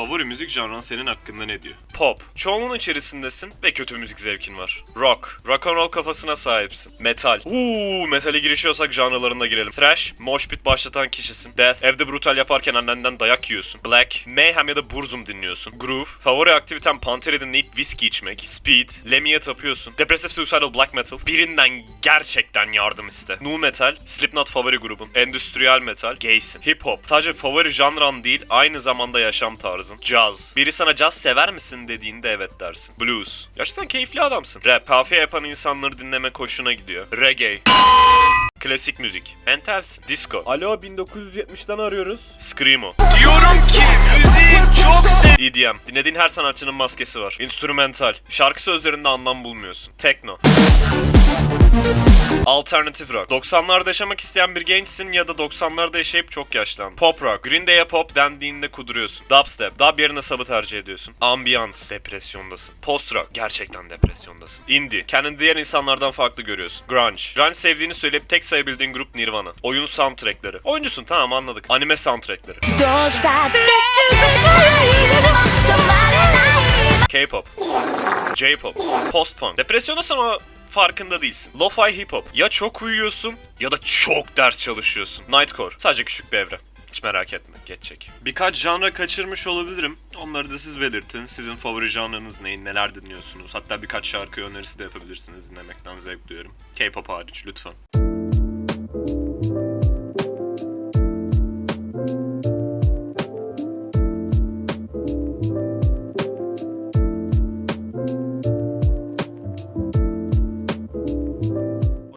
Favori müzik janrın senin hakkında ne diyor? Pop. Çoğunluğun içerisindesin ve kötü müzik zevkin var. Rock. Rock and roll kafasına sahipsin. Metal. Uuu metale girişiyorsak janralarına girelim. Thrash. Mosh pit başlatan kişisin. Death. Evde brutal yaparken annenden dayak yiyorsun. Black. Mayhem ya da Burzum dinliyorsun. Groove. Favori aktiviten Pantera dinleyip viski içmek. Speed. Lemmy'e tapıyorsun. Depressive Suicidal Black Metal. Birinden gerçekten yardım iste. Nu Metal. Slipknot favori grubun. Endüstriyel metal. Gaysin. Hip hop. Sadece favori janran değil aynı zamanda yaşam tarzın. Jazz. Biri sana jazz sever misin dediğinde evet dersin. Blues. Gerçekten keyifli adamsın. Rap. Kafiye yapan insanları dinleme hoşuna gidiyor. Reggae. Klasik müzik. Entersin. Disco. Alo 1970'den arıyoruz. Screamo. Diyorum ki müziğin çok sev... EDM. Dinlediğin her sanatçının maskesi var. Instrumental. Şarkı sözlerinde anlam bulmuyorsun. Techno. Alternatif rock. 90'larda yaşamak isteyen bir gençsin ya da 90'larda yaşayıp çok yaşlandın. Pop rock. Green Day'e pop dendiğinde kuduruyorsun. Dubstep. Dub yerine sabı tercih ediyorsun. Ambiyans. Depresyondasın. Post rock. Gerçekten depresyondasın. Indie. Kendini diğer insanlardan farklı görüyorsun. Grunge. Grunge sevdiğini söyleyip tek sayabildiğin grup Nirvana. Oyun soundtrackleri. Oyuncusun tamam anladık. Anime soundtrackleri. K-pop. J-pop. Post-punk. Depresyondasın ama farkında değilsin. Lo-fi hip-hop. Ya çok uyuyorsun ya da çok ders çalışıyorsun. Nightcore. Sadece küçük bir evre. Hiç merak etme, geçecek. Birkaç janra kaçırmış olabilirim. Onları da siz belirtin. Sizin favori janrınız ne, neler dinliyorsunuz? Hatta birkaç şarkı önerisi de yapabilirsiniz. Dinlemekten zevk duyarım. K-pop hariç lütfen.